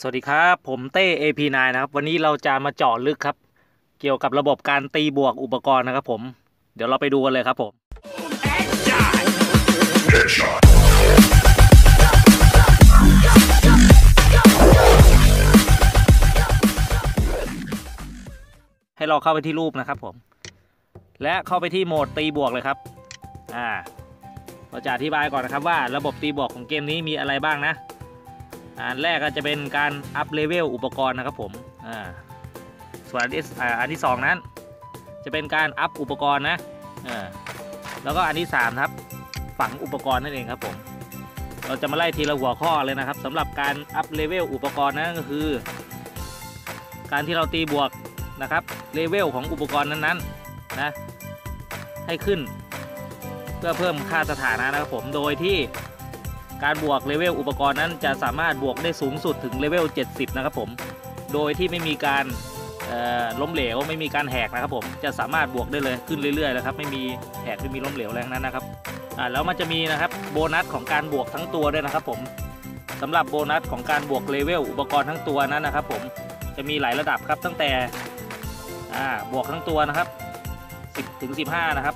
สวัสดีครับ ผมเต้ AP9 นะครับ วันนี้เราจะมาเจาะลึกครับ เกี่ยวกับระบบการตีบวกอุปกรณ์นะครับผม เดี๋ยวเราไปดูกันเลยครับผมให้เราเข้าไปที่รูปนะครับผม และเข้าไปที่โหมดตีบวกเลยครับอ่าเราจะอธิบายก่อนนะครับว่าระบบตีบวกของเกมนี้มีอะไรบ้างนะ อันแรกก็จะเป็นการอัพเลเวลอุปกรณ์นะครับผมอ่าส่วนอันที่อันที่สองนั้น จะเป็นการอัพอุปกรณ์นะอ่าแล้วก็อันที่สามครับฝังอุปกรณ์นั่นเองครับผมเราจะมาไล่ทีละหัวข้อเลยนะครับสำหรับการอัพเลเวลอุปกรณ์นั้นก็คือ การที่เราตีบวกนะครับเลเวลของอุปกรณ์นั้นๆนะให้ขึ้น เพื่อเพิ่มค่าสถานะนะครับผมโดยที่ การบวกเลเวลอุปกรณ์นั้นจะสามารถบวกได้สูงสุดถึงเลเวล 70 นะครับผม โดยที่ไม่มีการล้มเหลวไม่มีการแหกนะครับผมจะสามารถบวกได้เลยขึ้นเรื่อยๆนะครับไม่มีแหกไม่มีล้มเหลวอะไรงนั้นนะครับอ่าแล้วมันจะมีนะครับโบนัสของการบวกทั้งตัวด้วยนะครับผมสำหรับโบนัสของการบวกเลเวลอุปกรณ์ทั้งตัวนั้นนะครับผมจะมีหลายระดับครับตั้งแต่อ่าบวกทั้งตัวนะครับ 10ถึง15 นะครับ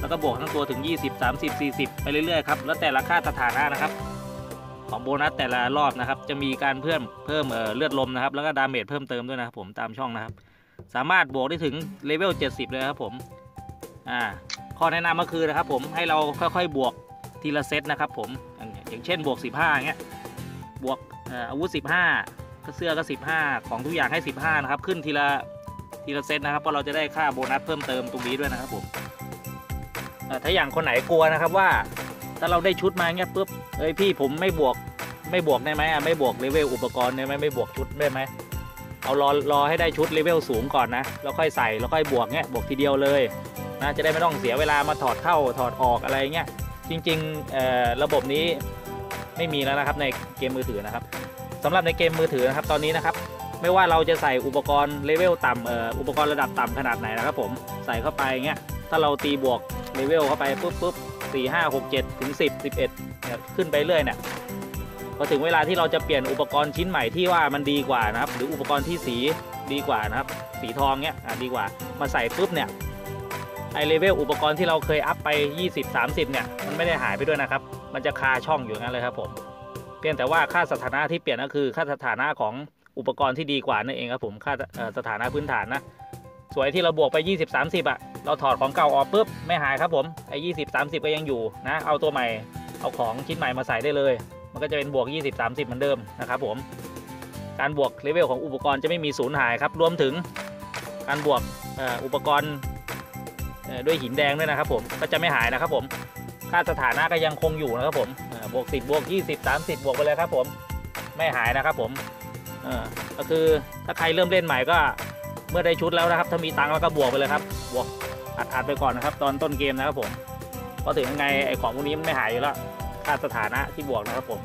แล้วก็บวกทั้งตัวถึง 20 30 40 ไปเรื่อยๆครับ แล้วแต่ละค่าสถานะนะครับ ของโบนัสแต่ละรอบนะครับ จะมีการเพิ่มเพิ่มเเลือดลมนะครับ แล้วก็ดาเมจเพิ่มเติมด้วยนะครับผมตามช่องนะครับ สามารถบวกได้ถึงเลเวล 70 เลยครับผม อ่า ข้อแนะนำก็คือนะครับ ผมให้เราค่อยๆบวกทีละเซตนะครับ ผม อย่างเช่นบวก 15อย่างเงี้ย บวกเอ่ออาวุธ 15ก็เสื้อก็ 15 ของทุกอย่างให้ 15 นะครับ ขึ้นทีละ ทีละเซตนะครับเพราะเราจะได้ค่าโบนัสเพิ่มเติมตรงนี้ด้วยนะครับผมถ้าอย่างคนไหนกลัวนะครับว่า ถ้าเราได้ชุดมาเงี้ยปุ๊บเอ้ยพี่ผมไม่บวกไม่บวกได้ไหมไม่บวกเลเวลอุปกรณ์ได้ไหมไม่บวกชุดได้ไหมเอารอรอให้ได้ชุดเลเวลสูงก่อนนะแล้วค่อยใส่แล้วค่อยบวกเงี้ยบวกทีเดียวเลยนะจะได้ไม่ต้องเสียเวลามาถอดเข้าถอดออกอะไรเงี้ยจริงๆระบบนี้ไม่มีแล้วนะครับในเกมมือถือนะครับสำหรับในเกมมือถือนะครับตอนนี้นะครับ ไม่ว่าเราจะใส่อุปกรณ์เลเวลต่ำเอ่ออุปกรณ์ระดับต่ำขนาดไหนนะครับผมใส่เข้าไปเงี้ยถ้าเราตีบวกเลเวลเข้าไปปุ๊บปุ๊บสี่ห้าหกเจ็ดถึงสิบสิบเอ็ดเนี่ยขึ้นไปเรื่อยเนี่ยพอถึงเวลาที่เราจะเปลี่ยนอุปกรณ์ชิ้นใหม่ที่ว่ามันดีกว่านะครับ หรืออุปกรณ์ที่สีดีกว่านะครับ สีทองเนี้ยอะดีกว่ามาใส่ปุ๊บเนี่ยไอเลเวลอุปกรณ์ที่เราเคยอัพไป 20 30 เนี่ย มันไม่ได้หายไปด้วยนะครับ มันจะคาช่องอยู่งั้นเลยครับผม เพียงแต่ว่าค่าสถานะที่เปลี่ยนก็คือค่าสถานะของ อุปกรณ์ที่ดีกว่านั่นเองครับผมค่าสถานะพื้นฐานนะสวยที่เราบวกไป 20 30 อะ เราถอดของเก่าออกปุ๊บไม่หายครับผมไอ้20 30 ก็ยังอยู่นะ เอาตัวใหม่เอาของชิ้นใหม่มาใส่ได้เลย มันก็จะเป็นบวก 20 30 เหมือนเดิมนะครับผมการบวกเลเวลของอุปกรณ์จะไม่มีสูญหายครับ รวมถึงการบวกอ,อุปกรณ์ด้วยหินแดงด้วยนะครับผมก็จะไม่หายนะครับผมค่าสถานะก็ยังคงอยู่นะครับผมบวก 10บวก20 30 บวกไปเลยครับผมไม่หายนะครับผม ออก็คือถ้าใครเริ่มเล่นใหม่ก็เมื่อได้ชุดแล้วนะครับ ถ้ามีตังค์แล้วก็บวกไปเลยครับ บวกอัดอัดไปก่อนนะครับ ตอนต้นเกมนะครับผมเพราะถึงยังไงไอของพวกนี้มันไม่หายอยู่แล้วค่าสถานะที่บวกนะครับผม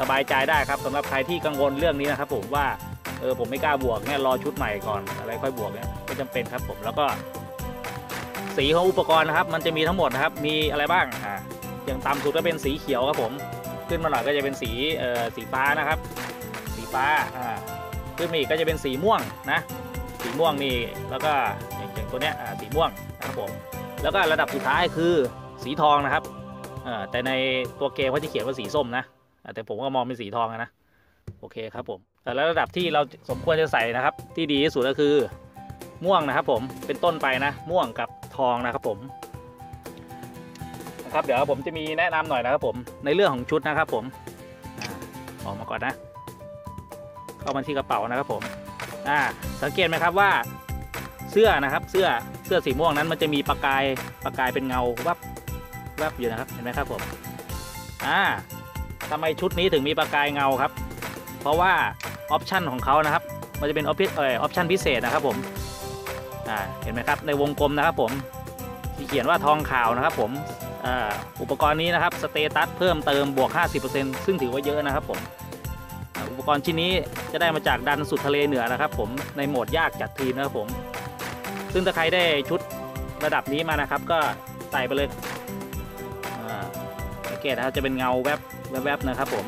สบายใจได้ครับสำหรับใครที่กังวลเรื่องนี้นะครับ ผมว่าเออผมไม่กล้าบวกเนี่ยรอชุดใหม่ก่อนอะไรค่อยบวกเนี่ยไม่จำเป็นครับผมแล้วก็ สีของอุปกรณ์นะครับ มันจะมีทั้งหมดนะครับ มีอะไรบ้างอ่าอย่างต่ำสุดก็เป็นสีเขียวครับผม ขึ้นมาหน่อยก็จะเป็นสีเอ่อสีฟ้านะครับ ฟ้าอ่าขึ้นมาอีกก็จะเป็นสีม่วงนะสีม่วงนี่แล้วก็อย่างตัวเนี้ยอ่าสีม่วงนะครับผมแล้วก็ระดับสุดท้ายคือสีทองนะครับอ่อแต่ในตัวเกมเขาจะเขียนว่าสีส้มนะแต่ผมก็มองเป็นสีทองนะโอเคครับผมแต่แล้วระดับที่เราสมควรจะใส่นะครับ ที่ดีที่สุดก็คือม่วงนะครับผมเป็นต้นไปนะ ม่วงกับทองนะครับผมนะครับเดี๋ยวผมจะมีแนะนำหน่อยนะครับผมในเรื่องของชุดนะครับผมออกมาก่อนนะ เข้ามาที่กระเป๋านะครับผมอ่าสังเกตไหมครับว่าเสื้อนะครับเสื้อเสื้อสีม่วงนั้นมันจะมีประกายประกายเป็นเงาวับวับอยู่นะครับเห็นไหมครับผมอ่าทำไมชุดนี้ถึงมีประกายเงาครับ เพราะว่าออปชันของเขานะครับ มันจะเป็นออปเออออปชันพิเศษนะครับผมอ่าเห็นไหมครับในวงกลมนะครับผมที่เขียนว่าทองขาวนะครับผมอ่าอุปกรณ์นี้นะครับสเตตัสเพิ่มเติมบวก 50%ซึ่งถือว่าเยอะนะครับผม อุปกรณ์ชิ้นนี้จะได้มาจากดันสุดทะเลเหนือนะครับ ผมในโหมดยากจัดทีมนะครับผม ซึ่งถ้าใครได้ชุดระดับนี้มานะครับ ก็ใส่ไปเลยอ่าสังเกตนะครับจะเป็นเงาแวบแวบๆนะครับ ผม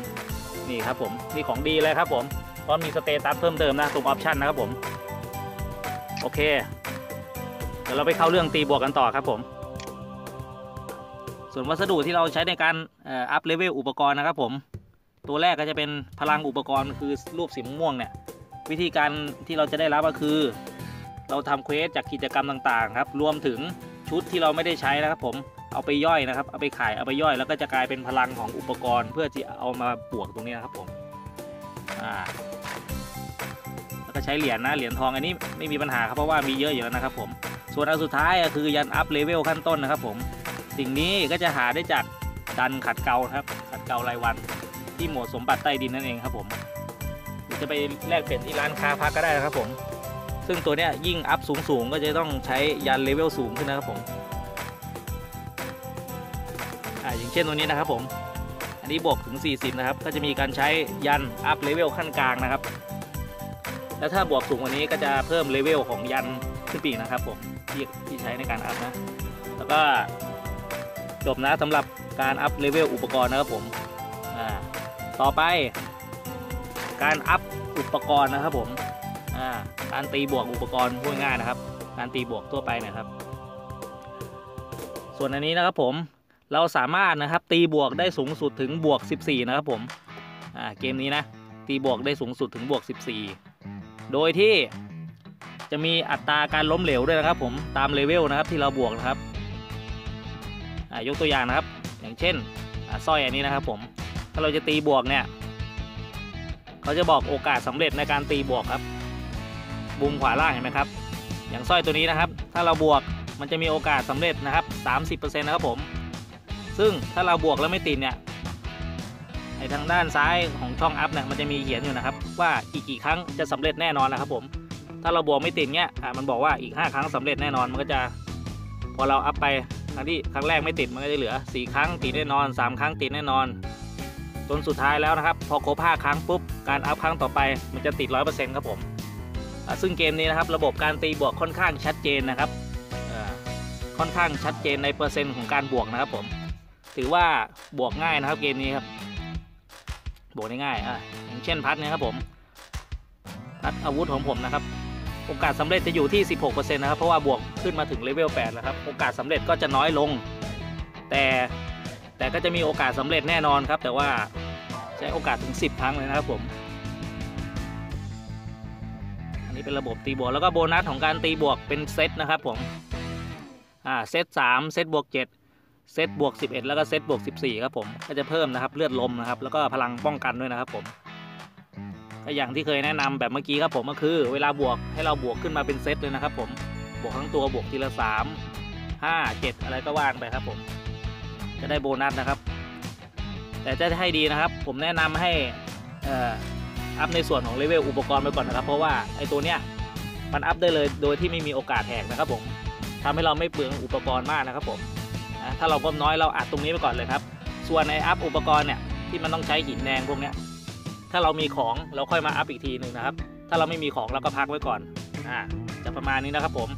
นี่ครับผมนี่ของดีเลยครับผมเพราะมีสเตตัสเพิ่มเติมนะตรงออปชันนะครับผมโอเคเดี๋ยวเราไปเข้าเรื่องตีบวกกันต่อครับผม ส่วนวัสดุที่เราใช้ในการอัพเลเวลอุปกรณ์นะครับผม ตัวแรกก็จะเป็นพลังอุปกรณ์คือรูปสีม่วงเนี่ยวิธีการที่เราจะได้รับก็คือ เราทำเควสจากกิจกรรมต่างๆครับรวมถึงชุดที่เราไม่ได้ใช้นะครับผมเอาไปย่อยนะครับ เอาไปขายเอาไปย่อย แล้วก็จะกลายเป็นพลังของอุปกรณ์เพื่อที่เอามาบวกตรงนี้นะครับผมอ่าแล้วก็ใช้เหรียญนะเหรียญทองอันนี้ไม่มีปัญหาครับเพราะว่ามีเยอะอยู่แล้วนะครับผมส่วนอันสุดท้ายก็คือยันอัพเลเวลขั้นต้นนะครับผมสิ่งนี้ก็จะหาได้จากดันขัดเกลาครับขัดเกลารายวัน ที่หมวดสมบัติใต้ดินนั่นเองครับผมหรือจะไปแลกเปลี่ยนที่ร้านค้าพักก็ได้นะครับผม ซึ่งตัวเนี้ยยิ่งอัพสูงๆก็จะต้องใช้ยันเลเวลสูงขึ้นนะครับผมอ่าอย่างเช่นตัวนี้นะครับผม อันนี้บวกถึง 40 นะครับ ก็จะมีการใช้ยันอัพเลเวลขั้นกลางนะครับ แล้วถ้าบวกสูงกว่านี้ก็จะเพิ่มเลเวลของยันขึ้นปีกนะครับผมที่ที่ใช้ในการอัพนะ แล้วก็จบนะสำหรับการอัพเลเวลอุปกรณ์นะครับผม ต่อไป การอัพอุปกรณ์นะครับผมการตีบวกอุปกรณ์พูดง่ายนะครับ การตีบวกทั่วไปนะครับ ส่วนอันนี้นะครับผมเราสามารถนะครับตีบวกได้สูงสุดถึงบวก 14 นะครับผมเกมนี้นะตีบวกได้สูงสุดถึงบวก 14 โดยที่จะมีอัตราการล้มเหลวด้วยนะครับ ผมตามเลเวลนะครับที่เราบวกนะครับยกตัวอย่างนะครับ อย่างเช่นสร้อยอันนี้นะครับผม ถ้าเราจะตีบวกเนี่ย เขาจะบอกโอกาสสำเร็จในการตีบวกครับบุมขวาล่างเห็นไหมครับ อย่างสร้อยตัวนี้นะครับ ถ้าเราบวกมันจะมีโอกาสสำเร็จนะครับ 30%นะครับผม ซึ่งถ้าเราบวกแล้วไม่ติดเนี่ยไอทางด้านซ้ายของช่องอัพเนี่ยมันจะมีเขียนอยู่นะครับ ว่าอีกกี่ครั้งจะสำเร็จแน่นอนนะครับผม ถ้าเราบวกไม่ติดเนี่ยอะมันบอกว่าอีก 5 ครั้งสำเร็จแน่นอนมันก็จะพอเราอัพไปครั้งที่ครั้งแรกไม่ติดมันก็จะเหลือ 4 ครั้งติดแน่นอน 3 ครั้งติดแน่นอน จนสุดท้ายแล้วนะครับ พอครบ5ครั้งปุ๊บ การอัพครั้งต่อไปมันจะติด 100%ครับผม ซึ่งเกมนี้นะครับระบบการตีบวกค่อนข้างชัดเจนนะครับค่อนข้างชัดเจนในเปอร์เซ็นต์ของการบวกนะครับผม ถือว่าบวกง่ายนะครับเกมนี้ครับ บวกได้ง่ายอะอย่างเช่นพัดเนี่ยครับผม พัดอาวุธของผมนะครับ โอกาสสำเร็จจะอยู่ที่ 16%นะครับ เพราะว่าบวกขึ้นมาถึงเลเวล 8 แล้วครับ โอกาสสำเร็จก็จะน้อยลง แต่ แต่ก็จะมีโอกาสสำเร็จแน่นอนครับ แต่ว่าใช้โอกาสถึง 10 ครั้งเลยนะครับผม อันนี้เป็นระบบตีบวกแล้วก็โบนัสของการตีบวกเป็นเซตนะครับผม อ่าเซต3เซตบวก 7 เซตบวก 11 แล้วก็เซตบวก 14 ครับผม ก็จะเพิ่มนะครับเลือดลมนะครับ แล้วก็พลังป้องกันด้วยนะครับผมก็อย่างที่เคยแนะนำแบบเมื่อกี้ครับผมก็คือเวลาบวกให้เราบวกขึ้นมาเป็นเซตเลยนะครับผม บวกทั้งตัวบวกทีละ 3 5 7 อะไรก็ว่างไปครับผม จะได้โบนัสนะครับ แต่จะให้ดีนะครับ ผมแนะนำให้เอ่ออัพในส่วนของเลเวลอุปกรณ์ไปก่อนนะครับ เพราะว่าไอ้ตัวเนี้ยมันอัพได้เลยโดยที่ไม่มีโอกาสแหกนะครับผมทำให้เราไม่เปลืองอุปกรณ์มากนะครับผมนะถ้าเรางบน้อยเราอัดตรงนี้ไปก่อนเลยครับ ส่วนในอัพอุปกรณ์เนี่ยที่มันต้องใช้หินแดงพวกเนี้ยถ้าเรามีของเราค่อยมาอัพอีกทีหนึ่งนะครับ ถ้าเราไม่มีของเราก็พักไว้ก่อนอ่าจะประมาณนี้นะครับผม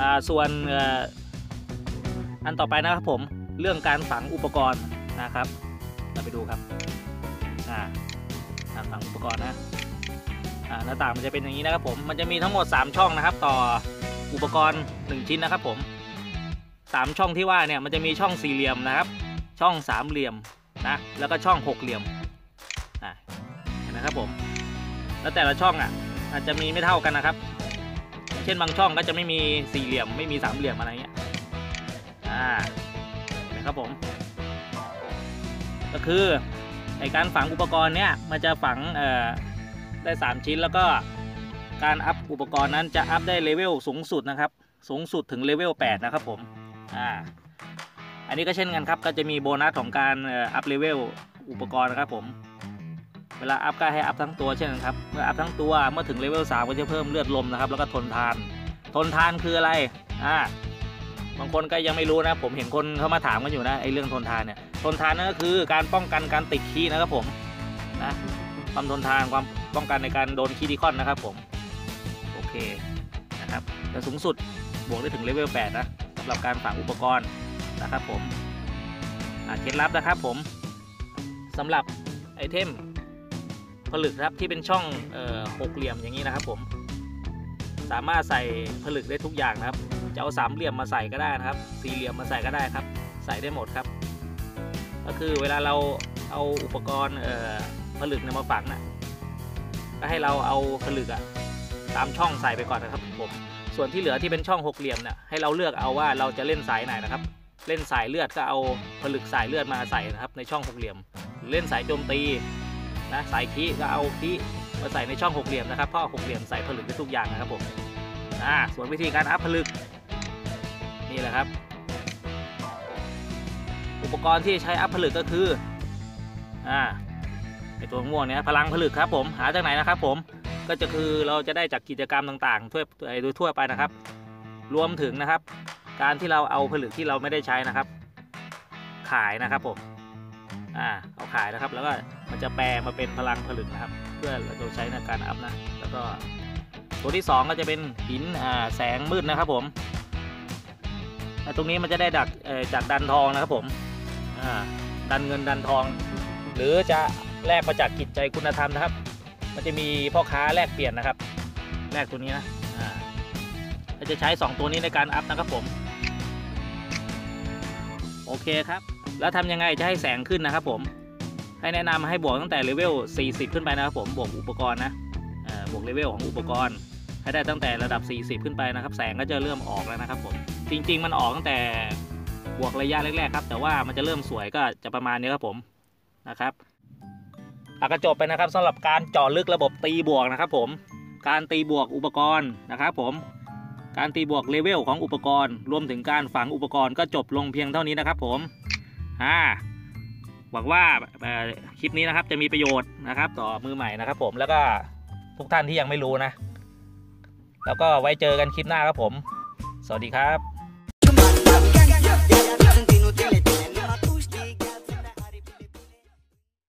อ่าส่วนเอ่ออันต่อไปนะครับผม เรื่องการฝังอุปกรณ์นะครับ เราไปดูครับอ่าการฝังอุปกรณ์นะอ่าหน้าต่างมันจะเป็นอย่างนี้นะครับผมมันจะมีทั้งหมด 3 ช่องนะครับ ต่ออุปกรณ์ 1 ชิ้นนะครับผมสามช่องที่ว่าเนี่ยมันจะมีช่องสี่เหลี่ยมนะครับ ช่องสามเหลี่ยมนะแล้วก็ช่องหกเหลี่ยมอะเห็นไหมครับผมแล้วแต่ละช่องอะอาจจะมีไม่เท่ากันนะครับ เช่นบางช่องก็จะไม่มีสี่เหลี่ยมไม่มีสามเหลี่ยมอะไรเงี้ยอ่า นไหมครับผม ก็คือในการฝังอุปกรณ์เนี่ยมันจะฝังได้สามชิ้นแล้วก็การอัพอุปกรณ์นั้นจะอัพได้เลเวลสูงสุดนะครับ สูงสุดถึงเลเวล8นะครับผมอ่าอันนี้ก็เช่นกันครับก็จะมีโบนัสของการอัพเลเวลอุปกรณ์นะครับผมเวลาอัพก็ให้อัพทั้งตัวเช่นกันครับเมื่ออัพทั้งตัวเมื่อถึงเลเวล3ก็จะเพิ่มเลือดลมนะครับ แล้วก็ทนทาน ทนทานคืออะไรอ่า บางคนก็ยังไม่รู้นะ ผมเห็นคนเข้ามาถามกันอยู่นะไอ้เรื่องทนทานเนี่ยทนทานนั่นก็คือการป้องกันการติดขี้นะครับผมนะความทนทานความป้องกันในการโดนคีดิคอนนะครับผมโอเคนะครับแต่สูงสุดบวกได้ถึงเลเวล8นะสำหรับการฝังอุปกรณ์นะครับผมเคล็ดลับนะครับผมสำหรับไอเทมผลึกนะครับที่เป็นช่องหกเหลี่ยมอย่างนี้นะครับผมสามารถใส่ผลึกได้ทุกอย่างนะครับ จะเอาสามเหลี่ยมมาใส่ก็ได้นะครับ สี่เหลี่ยมมาใส่ก็ได้ครับ ใส่ได้หมดครับ ก็คือเวลาเราเอาอุปกรณ์ผลึกเนี่ยมาฝังน่ะก็ให้เราเอาผลึกอะตามช่องใส่ไปก่อนนะครับผมส่วนที่เหลือที่เป็นช่องหกเหลี่ยมเนี่ยให้เราเลือกเอาว่าเราจะเล่นสายไหนนะครับ เล่นสายเลือดก็เอาผลึกสายเลือดมาใส่นะครับ ในช่องหกเหลี่ยม เล่นสายโจมตีนะสายคีก็เอาคีมาใส่ในช่องหกเหลี่ยมนะครับเพราะหกเหลี่ยมใส่ผลึกได้ทุกอย่างนะครับผมอ่าส่วนวิธีการอัพผลึก นี่แหละครับ อุปกรณ์ที่ใช้อัพผลึกก็คืออ่าไอตัวม่วงเนี่ยพลังผลึกครับผมหาจากไหนนะครับผมก็จะคือเราจะได้จากกิจกรรมต่างๆทั่วโดยทั่วไปนะครับ รวมถึงนะครับ การที่เราเอาผลึกที่เราไม่ได้ใช้นะครับ ขายนะครับผมอ่าเอาขายนะครับ แล้วก็มันจะแปลมาเป็นพลังผลึกนะครับ เพื่อเราใช้ในการอัพนะ แล้วก็ตัวที่สองก็จะเป็นหินอ่าแสงมืดนะครับผม ตรงนี้มันจะได้ดักจากดันทองนะครับผมดันเงินดันทอง หรือจะแลกมาจากกิจใจคุณธรรมนะครับ มันจะมีพ่อค้าแลกเปลี่ยนนะครับแลกตัวนี้นะเราจะใช้ 2 ตัวนี้ในการอัพนะครับผม โอเคครับ แล้วทำยังไงจะให้แสงขึ้นนะครับผม ให้แนะนำให้บวกตั้งแต่เลเวล 40 ขึ้นไปนะครับผม บวกอุปกรณ์นะบวกเลเวลของอุปกรณ์ ให้ได้ตั้งแต่ระดับ 40 ขึ้นไปนะครับ แสงก็จะเริ่มออกแล้วนะครับผม จริง ๆ มันออกตั้งแต่บวกระยะแรกๆครับ แต่ว่ามันจะเริ่มสวยก็จะประมาณนี้ครับผมนะครับอะก็จบไปนะครับสำหรับการเจาะลึกระบบตีบวกนะครับ ผม การตีบวกอุปกรณ์นะครับ ผม การตีบวกเลเวลของอุปกรณ์ รวมถึงการฝังอุปกรณ์ก็จบลงเพียงเท่านี้นะครับ ผมอ่าหวังว่าคลิปนี้นะครับจะมีประโยชน์นะครับ ต่อมือใหม่นะครับ ผมแล้วก็ทุกท่านที่ยังไม่รู้นะ แล้วก็ไว้เจอกันคลิปหน้าครับผม สวัสดีครับ